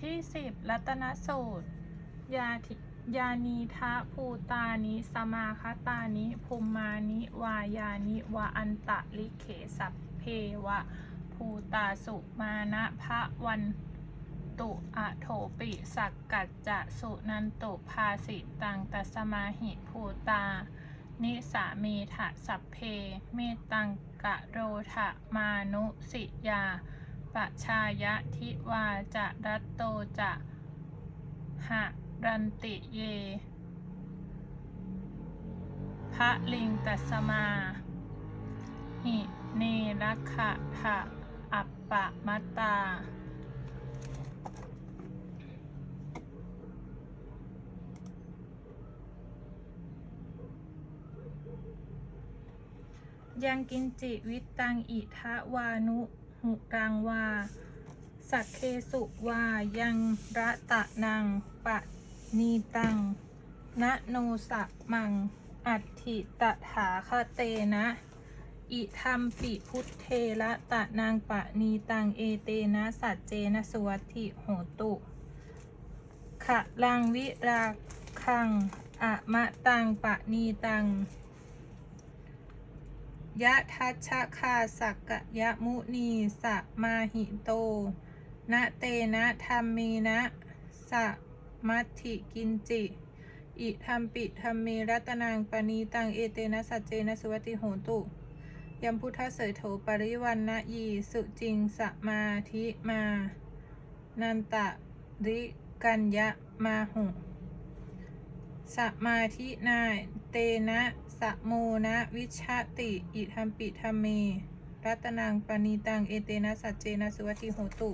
ที่สิบรัตนสูตร ยาทิยานีทะภูตานิ สมาคตานิภูมานิ วายานิ วะอันตะลิเขสัพเพวะ ภูตาสุมานะพระวันตุอะโถปิสักกัจจะสุนันตุภาสิตังตัสมาหิภูตา นิสามีถะสัพเพ เมตังกะโรทะมานุสิยา ปะชายะทิวาจะรัตโตจะหะรันติเย พระลิงตัสมา หิเนรักขะทะอัปปะมัตตา ยังกินจิวิตตังอิทะวานุ หุรังวา สักเคสุวา ยังระตะนัง ปะนีตัง นะโนสะมัง อัตถิตถาคเตนะ อิธรรมปิพุทเทระตะนางปะนีตัง เอเตนะสัจเจนะสวัตถิโหตุขะลังวิราคังอะมะตังปะนีตัง ยะทัชคาสักกยะมุนีสะมาหิโต นะเตนะธรรมีนะสะมัติกินจิ อิธรรมปิธรรมเมรัตนังปณีตังเอเตนะสัจเจนะสุวัติโหตุยัมพุทธเสยโถปริวันนะยีสุจิงสมาธิมา นันตะริกัญญะมาหุ สมาธินายเตนะ สะโมนะวิชาติ อิธรรมปิธรรมเม รัตนังปณีตัง เอเตนะสัจเจนะสุวัติโหตุ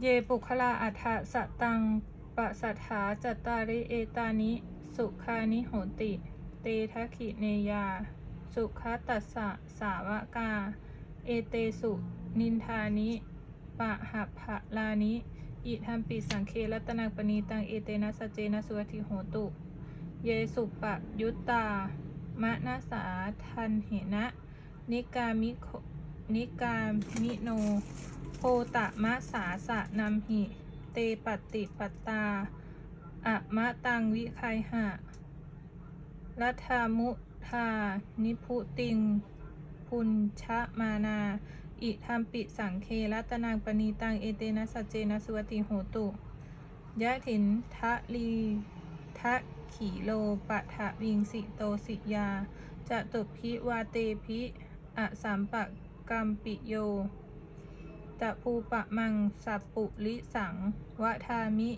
เยปุคลาอัฏฐสตังปะสัทธาจัตตาริเอตานิ สุขานิโหติ เตทัคขิเนยา สุขตัสสะสาวกา เอเตสุ นินทานิ ปะหัพพะลานิ อิทัมปิสังเครัตนังปณีตังเอเตนะสเจนะสุวัติโหตุ เยสุปะยุตตามะนาสาทันเหนะ นิกามิโคนิกามิโนโพตะมะสาสะนัมหิ เตปฏิปตตาอะมะตังวิไคหะรัฐามุทานิพุติง พุญชะมานา อิธรรมปิสังเครัตนังปณีตัง เอเตนะสัจเจนะสุวติโหตุยะถินทะลีทะขีโลปะทะวิงสิโตสิยาจะตุพิวาเตพิอะสัมปะกัมปิโยจะภูปะมังสัปปุลิสังวะทามิ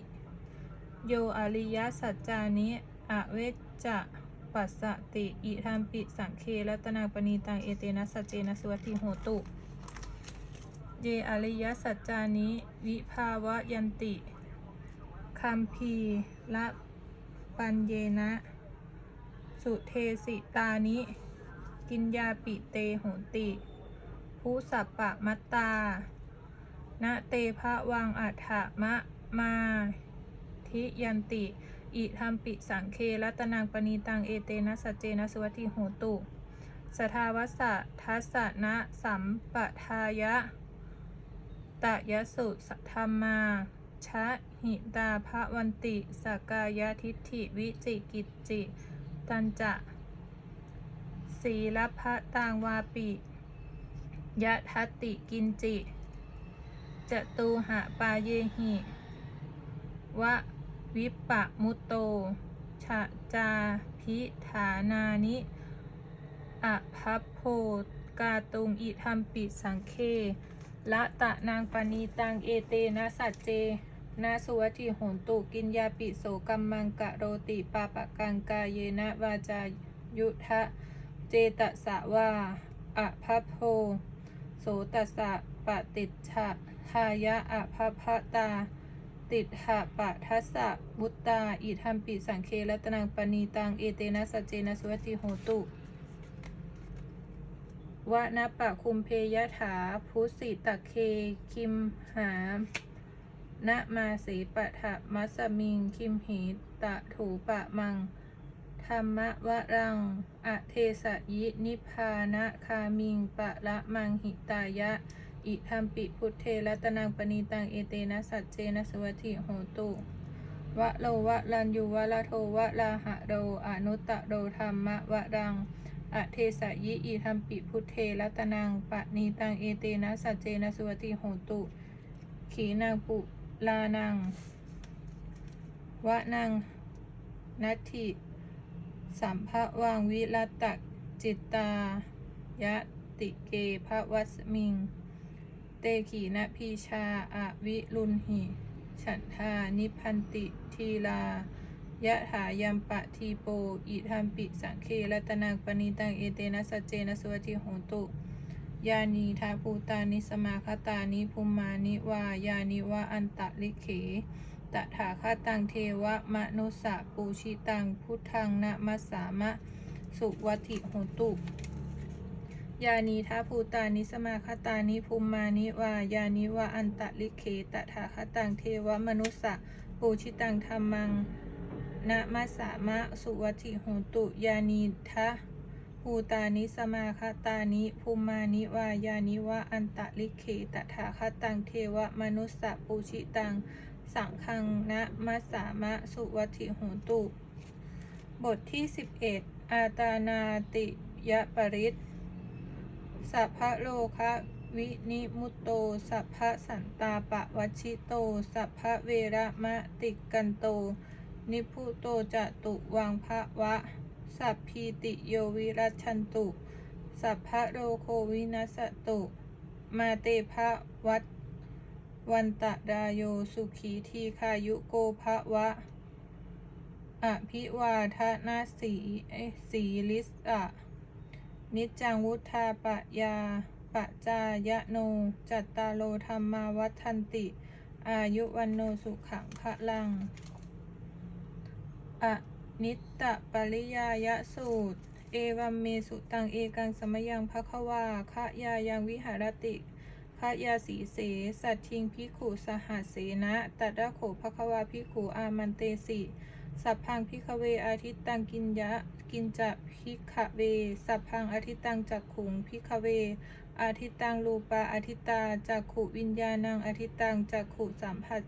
โยอริยสัจจานิอเวจจะปัสสติ อิทัมปิสังเครัตนางปณีตัง เอเตนะสัจเจนะสุวติโหตุ เยอริยสัจจานิ วิภาวะยันติคัมภีละปัญเยนะ สุเทสิตานิ กินยาปิเตโหติผู้สัปปะมัตตานะเตภะวังอัฏฐะมะมาทิยันติ อิธรรมปิสังเครัตนังปณีตังเอเตนะสัจเจนะสุวัติโหตุ สทาวัสสะทัสสะนะสัมปทายะ ตะยสุสัทธรรมา ชะหิตาภวันติสกายทิฏฐิวิจิกิจจิ ตันจะสีลพะตางวาปิยะทัตติกินจิจตูหะปาเยหิวะวิปปะมุตโตชะจาพิฐานานิอะพัพโพกาตุงอิทัมปิสังเค ละตะนางปณีตังเอเตนะสัจเจนาสุวัติโหนตุกินยาปิโสกัมมังกะโรติปาปะกังกาเยนะวาจายุทะเจตสะวาอะพัพโพโสตสสะปะติจฉะทายะอะภะพะตา ติดหะปะทัสสะบุตตาอิทัมปิสังเครัตนังปณีตังเอเตนะสัจเจนะสวัติโหตุ วะนะปะคุมเพยถา พุสิตะเคคิมหานะมาสีปะทะมัสมิง คิมหีตะถูปะมัง ธรรมวรัง อเทสยินิพานะคามิง ปะละมังหิตายะ อิธรรมปิพุทเทรัตนังปณีตัง เอเตนะสัจเจนะสวัสถิโหตุ วะโลวะลันยูวะละโทวะลาหะโรอนุตตะโรธรรมวรัง อเทสยิอิธรรมปิพุทเทรัตนังปณีตังเอเตนะสัจเจนะสุวัสถิโหตุ ขีนางปุลานังวะนังนัตถิสัมภะวังวิรัตตจิตตายะติเกภวัสมิง เตขีนะพีชาอะวิรุณหิ ฉันทานิพันติทีลา ยะถายัมปะทีโป อิทัมปิสังเครัตนังปณิตัง เอเตนะสัจเจนะสวัสติโหตุ ยานีทาภูตานิสมาคตานิภูมานิวายานิวะอันตะลิเขตถาคตังเทวะมนุสสะปูชิตัง พุทธังนะมัสสามะ สุวัติโหตุ ยานีทาภูตานิสมาคตานิภูมานิวายานิวะอันตะลิเขตถาคตังเทวะมนุสสะปูชิตังธรรมัง นะมัสสามะสุวัติโหตุยานีทะภูตานิสมาคตานิภูมานิวายานิวะอันตะลิเขตถาคตังเทวมนุสสะปูชิตัง สังคังนะมัสสามะสุวัติโหตุ บทที่ 11 อาตานาติยปริตสัพพะโลคะวินิมุตโต สัพพะสันตาปะวชิโต สัพพะเวระมะติกันโต นิพุโตจะตุวังพระวะ สัพพีติโยวิรัชันตุ สัพพะโรโควินัสตุ มาเตภะวัตวันตะดาโยสุขีทีคายุโกภะวะ อภิวาทนาสีสีลิสะนิจจังวุธาปะยาปะจายะโน จัตตาโลธรรมาวัฏันติ อายุวันโนสุขังพะลัง อนิตตปริยายสูตร เอวัมเมสุตังเอกังสมยังภควาคะยายังวิหารติคะยาสีเส สัตทิงพิขุสหัสเสนะตัดระโขภควาพิขุอามันเตสิสัพพังพิกเวอาทิตตังกินยะกินจะพิกเว สัพพังอาทิตตังจักขุงพิกเว อาทิตตังรูปาอาทิตตาจักขุวิญญาณังอาทิตตังจักขุสัมผัส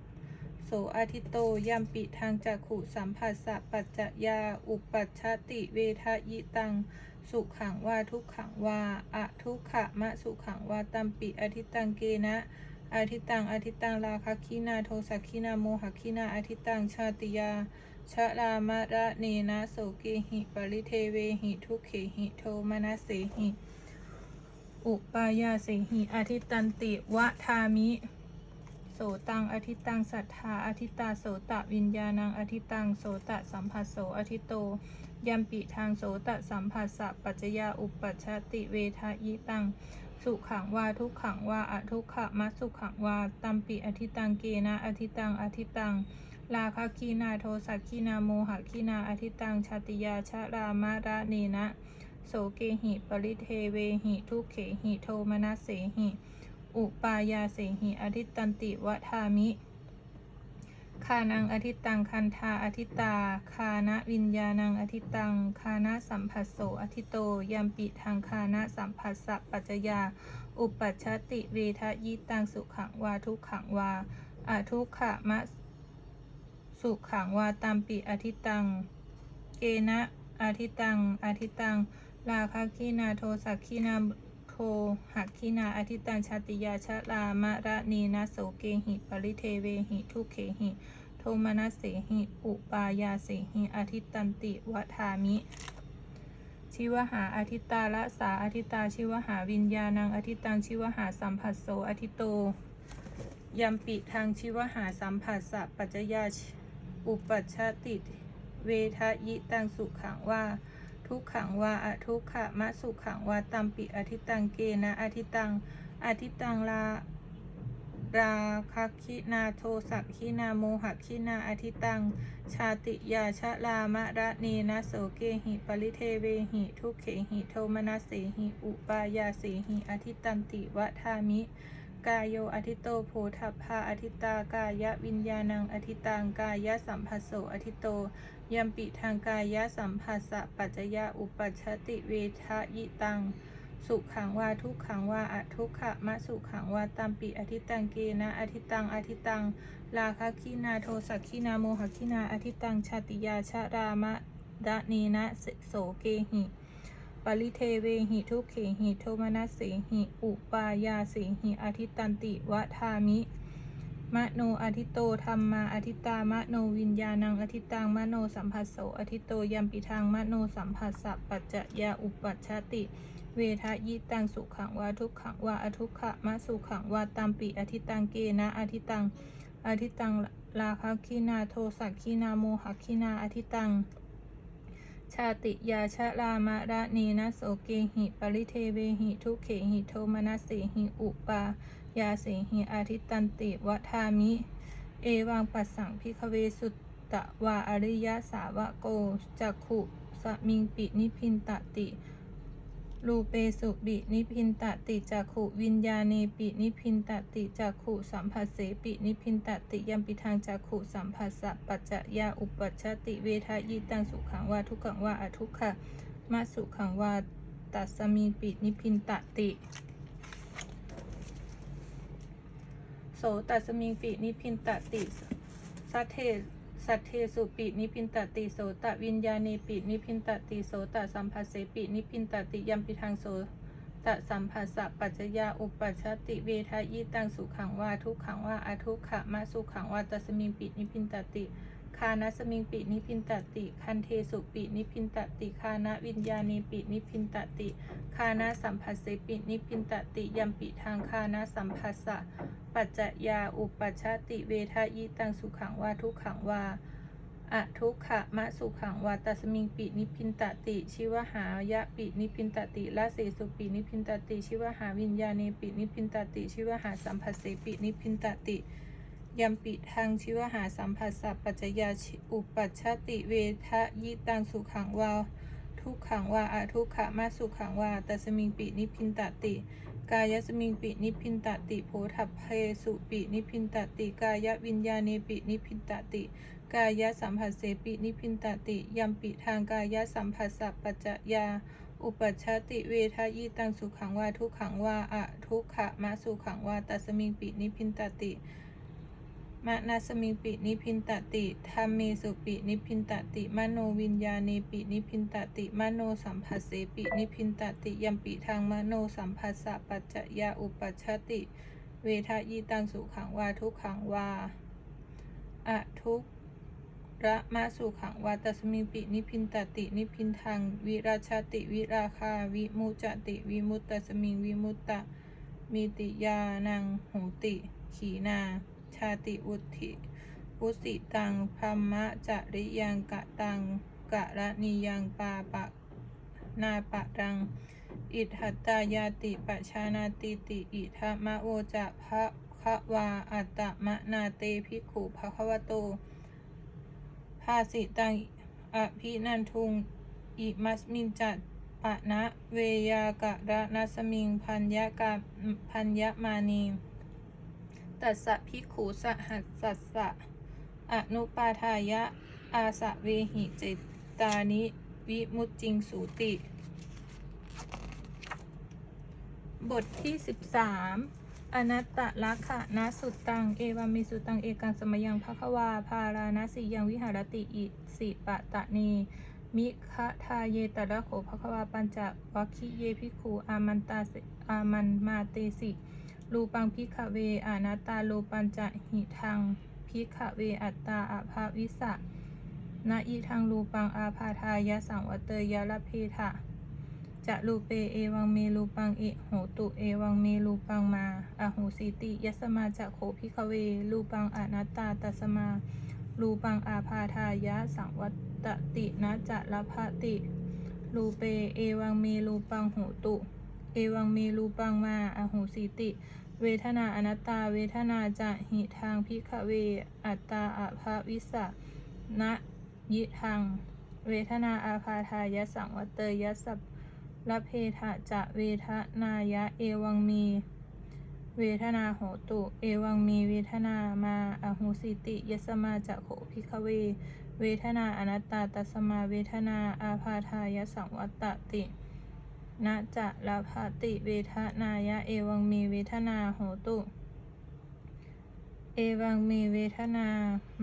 สอาทิตโตยัมปิทางจักขุสัมผัสสะปัจจยา อุปัชชติเวทยิตัง สุขังวาทุกขังวาอะทุกขะมะสุขังวาตัมปิอาทิตังเกนะอาทิตังอาทิตังราคคีนาโทสักคีนาโมหคีนาอาทิตังชาติยาชะลามะระเนนะโสเกหิปริเทเวหิทุเขหิโทมนัสเสหิ อุปายาเสหิอาทิตตันติวะทามิ สตังอทิตังสัทธาอทิตาโสตะวิญญาณังอทิตังโสตะสัมผัสโสอทิโตยัมปิทางโสตะสัมผัสสะปัจจยาอุปัชชติเวทายิตังสุขังวาทุกขังวาอทุกขะมัสุขังวาตัมปิอทิตังเกนะอทิตังอทิตังลาคคีนาโทสักคีนาโมหคีนาอทิตังชาติยาชะรามะระเนนะโสเกหิปริเทเวหิทุกเขหิโทมนัสเสหิ อุปายาเสหิอทิตตันติวทามิคานังอทิตตังคันธาอทิตา คานะวิญญาณังอทิตตัง คานะสัมผัสโสอทิโตยัมปิทางคานะสัมผัสสะปัจจยา อุปัชชติเวทยิตังสุขังวาทุกขังวาอาทุกขะมะสุขังวาตัมปิอทิตัง เกนะอาทิตังอาทิตังลาคาคีนาโทสักคีนา หักคีนาอาทิตังชาติยาชะลามะระนีนาโสเกหิปริเทเวหิทุเขหิ โทมนัสเสหิ อุปายาเสหิอาทิตันติวทามิ ชิวหาอาทิตาละสาอาทิตาชิวหาวิญญาณังอาทิตังชิวหาสัมผัสโสอาทิโตยัมปิทางชิวหาสัมผัสสะปัจจยาอุปัชชติ เวทยิตังสุขังว่า ทุกขังวาอทุกขะมะสุขังวาตัมปิอทิตังเกนะอทิตังอทิตังลาราคักขินาโทสักขินาโมหะขินาอทิตัง ชาติยาชะลามะระเนนะโสเกหิปริเทเวหิทุเขหิโทมนัสเสหิอุปายาเสหิอทิตันติวะทามิ กายโยอธิโตโพธัพพาอธิตากายะวิญญาณังอธิตังกายะสัมผัสโสอธิโต ยัมปิทางกายะสัมผัสสะปัจจยาอุปัชติเวทะยิตัง สุขังวาทุกขังวาอะทุกขะมะสุขังวาตัมปิอธิตังเกนะอธิตังอธิตังลาคะคีนาโทสักคีนาโมหคีนาอธิตังชาติยาชะรามะดะนีนะโสเกหิปริเทเวหิทุกเขหิโทมนัสเสหิ อุปายาเสหิอธิตันติวะทามิ มโนอธิโตธรรมาอธิตามโนวิญญาณังอธิตังมโนสัมผัสโสอธิโตยัมปิทางมโนสัมผัสสะปัจจยาอุปัชชติ เวทะยิตังสุขังวาทุกขังวาอทุกขะมะสุขังวาตัมปิอธิตังเกนะอธิตังอธิตังลาคะคีนาโทสักคีนาโมหคีนาอธิตัง ชาติยาชะรามะระนีนะโสเกหิปริเทเวหิทุเขหิโทมนัสเสหิอุปา ยาเสหิอาทิตันติวัฏามิ เอวังปัสสังพิคเวสุตตะวาอริยสาวะโกจักขุสมิงปินิพินตติรูเปสุบินิพินตติจักขุวิญญาเนปินิพินตติจักขุสัมผัสเสปินิพินตติยัมปิทางจักขุสัมผัสสะปัจจยาอุปัชติเวทายตังสุขังวาทุกขังวาอทุกขะมาสุขังวาตัสมีปินิพินตติ โสตัสมิงปินิพินตติสัทเทสัทเทสุปินิพินตติโสตวิญญาณีปินิพินตติโสตสัมภัสเสปินิพินตติยัมปิทางโสตสัมภัสสะปัจจยาอุปัชติเวทายตังสุขังวาทุกขังวาอทุกขะมาสุขังวาตัสมิงปินิพินตติ คานะสมิงปินิพินตติ คันเทสุปินิพินตติ คานะวิญญาณีปินิพินตติ คานะสัมผัสเสปินิพินตติยัมปิทางคานะสัมผัสสะ ปัจจยาอุปัชชติเวทายิตังสุขังวาทุขังวาอะทุกขะมะสุขังวาตัสมิงปินิพินตติ ชิวหายะปินิพินตติละเสสุปินิพินตติ ชิวหาวิญญาเนปินิพินตติ ชิวหาสัมผัสเสปินิพินตติ ยัมปิทางชิวหาสัมผัสสะปัจจยาอุปัชชติเวทะยิตังสุขังวาทุกขังวาอะทุกขะมาสุขังวาตัสมิงปินิพินตติ กายสมิงปินิพินตติโพธัพเพสุปินิพินตติกายวิญญาเนปินิพินตติ กายสัมผัสเสปินิพินตติยัมปิทางกายสัมผัสสะปัจจยาอุปัชชติเวทายิตังสุขังวาทุกขังวาอะทุกขะมาสุขังวาตัสมิงปินิพินตติ มะนาสมิงปินิพินตติธรรมเมสุปินิพินตติมโนวิญญาเนปินิพินตติมโนสัมผัสเสปินิพินตติยัมปิทางมโนสัมผัสสะปัจจยาอุปัชติ เวทะยีตังสุขังวาทุกขังวาอะทุกระมะสุขังวาตัสมิงปินิพินตตินิพินทางวิราชติวิราคาวิมุจติวิมุตตสมิงวิมุตตะมิติยานังโหติ ขีนาาติอุทิอุสิตังพรมมะจริยังกะตังกะระนิยังปาปะนาปะรัง อิทัตตายาติปชานาติติ อิทะมะโวจะพระคะวาอัตตมะนาเตภิกขุภะคะวะโตภาสิตังอภินันทุง อิมัสมินจัตปะนะเวยากะระนัสมิงพันยะกะพันยะมานี ตัสสะภิกขุสหัสสัสสะอนุปาทายะ อาสะเวหิเจตานิ วิมุตจิงสูติ บทที่ 13 อนัตตลักขะนาสุตัง เอวามิสุตัง เอกังสมยังภควาพารานสิยังวิหารติอิสิปะตะนีมิคะทาเยตระโขภควาปัญจวัคคิเยภิกขุอามันตาอามันมาเตสิ รูปังพิขเวอานาตาโลปัญจะหิทังพิขเวอัตตาอาภาวิสะนาอีทังรูปังอาพาทายะสังวเตยะลเพทะจะรูเปเอวังเมรูปังเอโหตุเอวังเมรูปังมาอะโหสิติยสมาจะโขพิคเวรูปังอนัตตาตัสมารูปังอาพาทายะสังวัตตินะจะละภติรูเปเอวังเมรูปังโหตุ เอวังเมรูปังมาอโหสิติ เวทนาอนัตตา เวทนาจะหิทางพิขเว อัตตาอาภาวิสะนะยิทังเวทนาอาพาทายสังวัตเตยะสัพละเพทะจะเวทนายะเอวังมีเวเวทนาโหตุ เอวังมีเวทนามาอโหสิติ ยสมาจะโขพิกเว เวทนาอนัตตาตัสมาเวทนาอาพาทายสังวัตติ นะจะลาภติเวทนายะเอวังมีเวทนาโหตุ เอวังมีเวทนา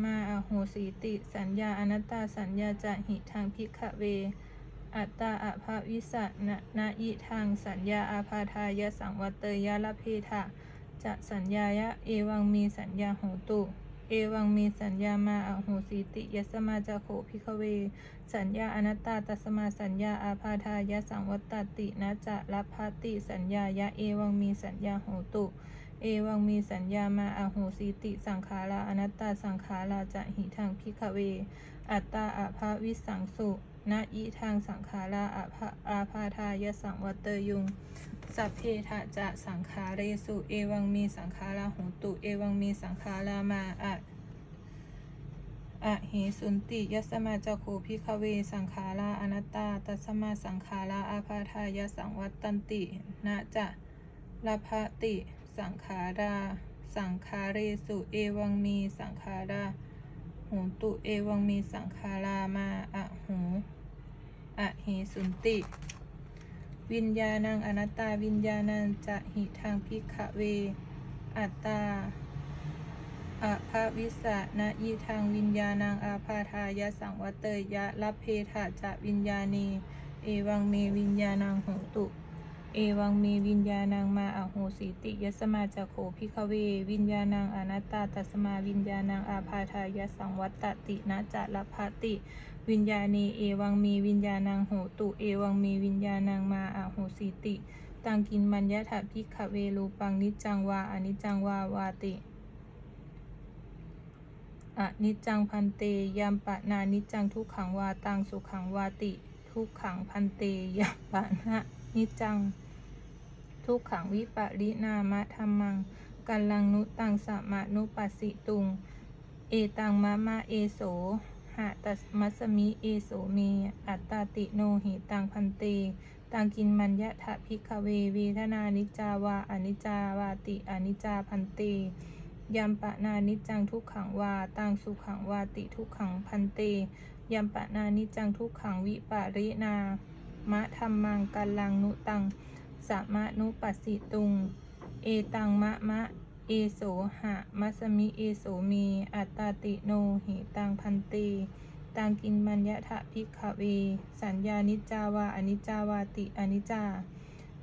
มาอโหสิติ สัญญาอนัตตาสัญญาจะหิทางพิกเว อัตตาอภาวิสะนะนาอิทางสัญญาอาพาทายะสังวัตเตยะละเพทะจะสัญญายะเอวังมีสัญญาโหตุ เอวังมีสัญญามาอโหสิติยสมาจะโขพิกเว สัญญาอนัตตาตัสมาสัญญาอาพาทายสังวัตตินะจะรับพาติสัญญายะเอวังมีสัญญาโหตุ เอวังมีสัญญามาอโหสิติสังขาราอนัตตาสังขาราจะหิทางพิกเว อัตตาอาภาวิสังสุนะอิทางสังขาราอาภาอาพาทายะสังวัตเตยุง สัพเพทะจะสังขาเรสุ เอวังมีสังขาราโหตุ เอวังมีสังขารามาอะอะเหสุนติยัสมาจะโคพิคเว สังขาราอนัตตา ตัสมาสังขาราอาพาทายะสังวัตตันตินะจะลภติ สังขาราสังขาเรสุเอวังมีสังขาราโหตุเอวังมีสังขารามาอะหูอะเหสุนติ วิญญาณังอนัตตาวิญญาณังจะหิทางพิกเว อัตตาอะภาวิสะนะยิทางวิญญาณังอาพาทายะสังวเตยะรับเพทะจะวิญญาณี เอวังเมวิญญาณังโหตุ เอวังเมวิญญาณังมาอโหสิติยสมาจะโขพิกเว วิญญาณังอนัตตาตัสมาวิญญาณังอาพาทายสังวัตตตินะจะรับภติ วิญญาณีเอวังเมวิญญาณังโหตุ เอวังเมวิญญาณังมาอโหสิติ ตังกินมัญญะถาพิกขเวรูปังนิจังวาอนิจจังวาวาติอนิจจังพันเตยามปะนานิจจังทุกขังวาตังสุขังวาติ ทุกขังพันเตยามปะนะ นิจจัง ทุกขังวิปริณามะธรรมังกัลลังนุตังสมะนุปัสสิตุง เอตังมะมะเอโสหะตัสมัสมิเอโสเม อัตตาติโนหิตังพันเต ตังกินมัญญะทะพิกเวเวทนานิจาวาอนิจาวาติอนิจาพันเตยัมปะนานิจังทุกขังวาตังสุขังวาติทุกขังพันเตยัมปะนานิจจังทุกขังวิปารินา มะธรรมังกัลลังนุตังสมะนุปัสสิตุง เอตังมะมะ เอโสหะมัสมิเอโสเมอัตตาติโนหิตังพันเตตังกินมัญญะทะพิกขเว สัญญานิจาวาอนิจาวาติอนิจา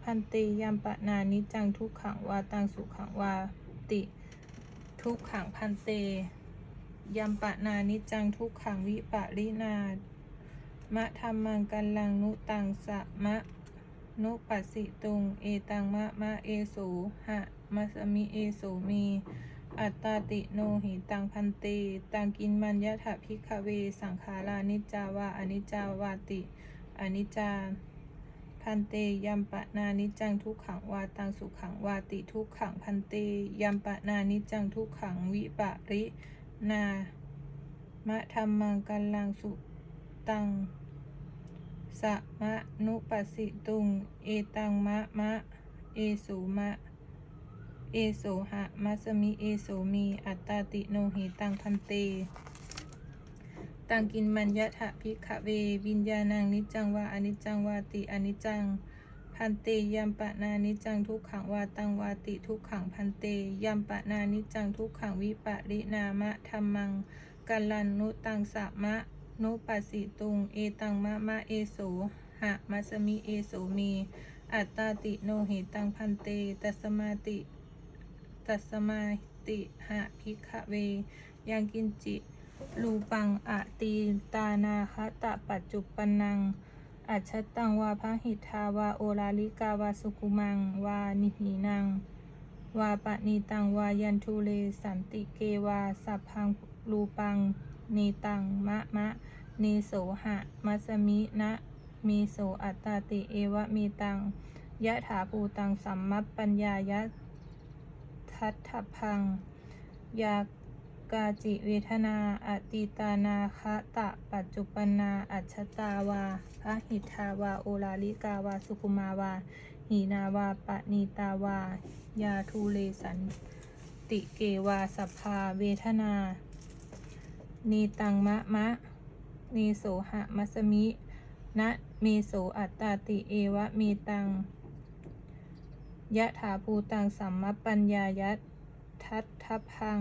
พันเตยัมปะนานิจังทุกขังวาตังสุขังวาติ ทุกขังพันเต ยัมปะนานิจจังทุกขังวิปะรินา มะธรรมังกัลลังนุตังสะมะนุปัสสิตุง เอตังมะมะเอโสหะมัสมิเอโสมี อัตตาติโนหิตังพันเต ตังกินมัญญะถะพิกขเว สังขารานิจาวาอนิจาวาติ อนิจาพันเตยัมปะนานิจังทุกขังวาตังสุขังวาติทุกขังพันเตยัมปะนานิจังทุกขังวิปะรินามะธรรมังกัลลังสุ ตัง สะมะนุปัสสิตุง เอตังมะมะ เอสุมะ เอโสหะมัสมิ เอโสมี อัตตาติโนหิตังพันเต ตังกินมัญญะทะพิกขเว วิญญาณังนิจังวาอนิจังวาติอนิจังพันเตยัมปะนานิจังทุกขังวาตังวาติทุกขังพันเตยัมปะนานิจังทุกขังวิปะรินามะธรรมังกัลลันนุตังสะมะ นุปัสสิตุง เอตังมะมะเอโส หะมัสมิเอโสมี อัตตาติโนหิตังพันเต ตัสมาติ ตัสมาติหะพิกขเว ยังกินจิรูปังอะตีตานาคตะปัจจุปนัง อัจฉตังวาพหิทาวาโอลาลิกาวาสุกุมัง วานิหีนัง วาปะนีตังวายันทุเลสันติเกวาสัพพังรูปัง เนตังมะมะเนโสหะมัสมินะมีโสอัตตาติเอวะมีตังยะถาภูตังสัมมัปปัญญายะทัตถพัง ยากาจิเวทนาอติตานาคะตะ ปัจจุปนาอัจฉตาวาพระหิทาวา โอลาลิกาวา สุคุมาวา หีนาวาปะนีตาวา ยาทูเลสันติเกวาสัพพาเวทนา นีตังมะมะ นีโสหะมัสมิ นะเมโสอัตตาติเอวะเมตัง ยะถาภูตังสัมมปัญญายัตทัตทพัง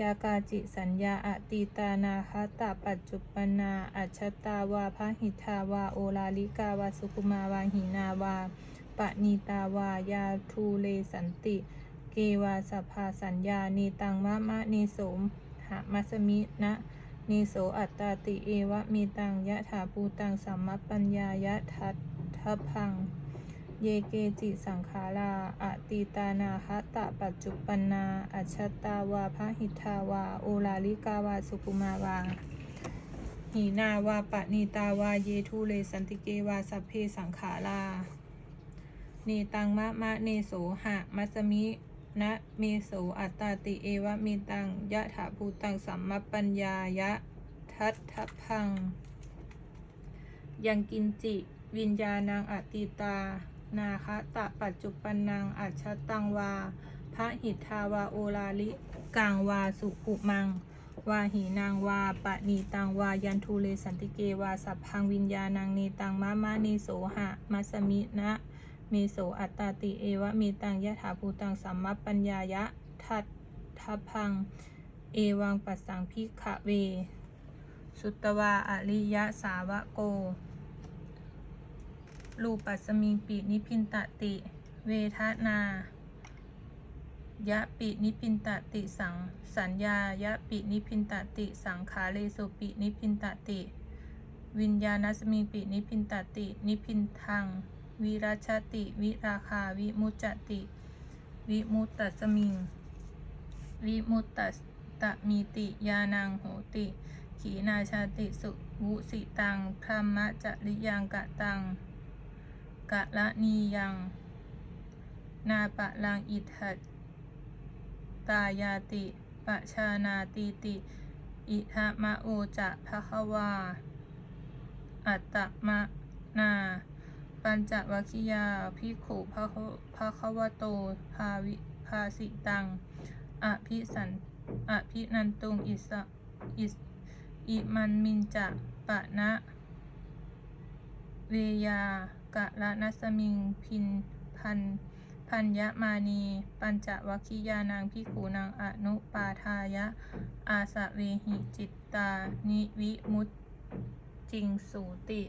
ยากาจิสัญญาอตีตานาคตาปัจจุปนาอัจฉตาวาพะหิทาวาโอลาลิกาวาสุคุมาวาหินาวาปะนีตาวายาทูเลสันติ เกวาสภาสัญญานีตังมะมะนีโสม หะมัสมินะนีโสอัตตาติเอวะมีตังยะถาภูตังสัมมปัญญายะทัตทพัง เยเกจิสังขาราอตีตานาคตะปัจจุปนาอัชตาวาพะหิทาวาโอลาลิกาวาสุกุมาวาหีนาวาปะนีตาวาเยทุเลสันติเกวาสัพเพสังขาราเนตังมะมะเนโสหะมัสมิ นะเมโสอัตตาติเอวะมีตังยะถาภูตังสัมมปัญญายะทัตถพัง ยังกินจิ วิญญาณังอติตา นาคตะปัจจุปนังอัจฉตังวา พระหิทธาวาโอลาลิกังวาสุขุมัง วาหีนางวาปะนีตังวายันทูเลสันติเกวาสัพพังวิญญาณังเนตังมะมะนีโสหะมัสมินะ มีโสอัตตาติเอวะมีตังยะถาภูตังสัมมปัญญายะทัตทัพัง เอวังปัสสังพิขะเว สุตตวาอริยะสาวะโกรูปัสมิงปินิพินตติ เวทนายะปินิพินตติสัง สัญญายะปินิพินตติสังขาเลสุปินิพินตติ วิญญาณสมิงปินิพินตติ นิพินทัง วิรัชติ วิราคา วิมุจจติ วิมุตตสมิง วิมุตตตมีติ ยานังโหติ ขีนาชาติสุวุสิตังพรหมจริยังกะตังกะละนียัง นาปะลังอิทัตตายาติปะชานาตีติ อิทะมะโอจะภะคะวา อัตตมะนา ปัญจวัคคียาภิกขุภะคะภะคะวะโต ภาวิภาสิตัง อภิสันอภินันตุงอิสอิสอิมันมินจะปะนะ เวยากะละนัสมิงพินพันพัญญมานี ปัญจวัคคียานางพิขูนางอนุปาทายะ อาสะเวหิจิตตา นิวิมุตติงสูติ